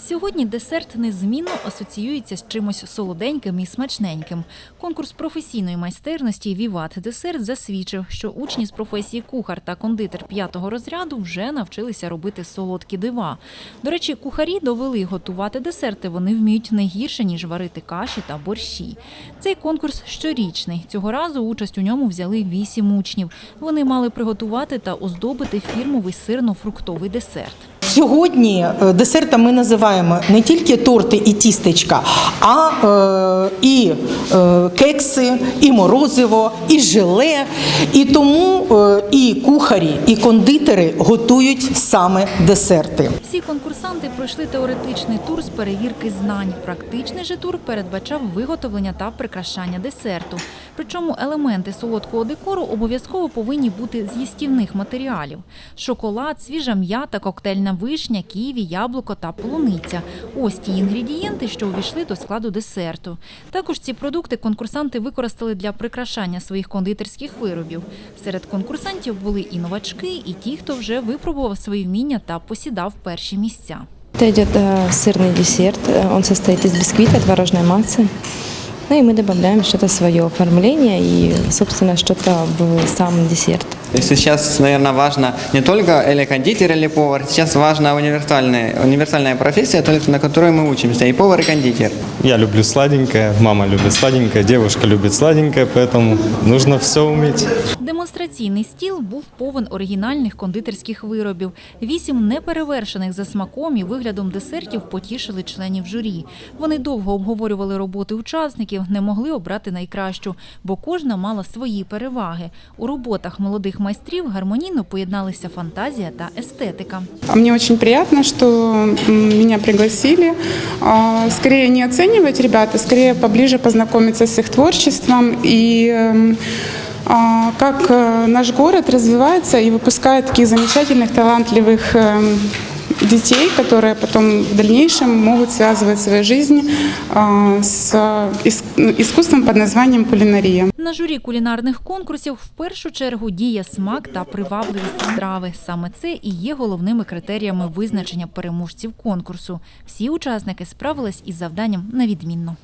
Сьогодні десерт незмінно асоціюється з чимось солоденьким і смачненьким. Конкурс професійної майстерності Віват Десерт засвідчив, що учні з професії кухар та кондитер п'ятого розряду вже навчилися робити солодкі дива. До речі, кухарі довели готувати десерти. Вони вміють не гірше ніж варити каші та борщі. Цей конкурс щорічний. Цього разу участь у ньому взяли вісім учнів. Вони мали приготувати та оздобити фірмовий сирно-фруктовий десерт. Сьогодні десерта десертом ми називаємо не тільки торти і тістечка, а е, і е, кекси, і морозиво, і желе. І тому е, і кухарі, і кондитери готують саме десерти. Всі конкурсанти пройшли теоретичний тур з перевірки знань. Практичний же тур передбачав виготовлення та прикрашання десерту. Причому елементи солодкого декору обов'язково повинні бути з їстівних матеріалів: шоколад, свіжа м'ята, коктейльна вишня, ківі, яблуко та полуниця. Ось ті інгредієнти, що увійшли до складу десерту. Також ці продукти конкурсанти використали для прикрашання своїх кондитерських виробів. Серед конкурсантів були і новачки, і ті, хто вже випробував свої вміння та посідав перші місця. Это идет э, сырный десерт. Э, Он состоит из бисквита, творожной массы. Ну и мы добавляем что-то свое оформление и, собственно, что-то в сам десерт. Сейчас, наверное, важно не только или кондитер, или повар. Сейчас важна универсальная, универсальная профессия, только на которой мы учимся, и повар, и кондитер. Я люблю сладенькое, мама любит сладенькое, девушка любит сладенькое, поэтому нужно все уметь. Демонстраційний стіл був повен оригінальних кондитерських виробів. Вісім неперевершених за смаком і виглядом десертів потішили членів журі. Вони довго обговорювали роботи учасників, не могли обрати найкращу, бо кожна мала свої переваги. У роботах молодих майстрів гармонійно поєдналися фантазія та естетика. А Мне очень приятно, что м, меня пригласили. А, Скорее не оценивать ребят, а скорее поближе познакомиться с их творчеством эм, а, как э, наш город развивается и выпускает таких замечательных, талантливых эм, детей, которые потом в дальнейшем могут связывать свою жизнь а, с ис- искусством под названием кулинария. На журі кулінарних конкурсів в першу чергу діє смак та привабливість страви. Саме це і є головними критеріями визначення переможців конкурсу. Всі учасники справились із завданням на відмінно.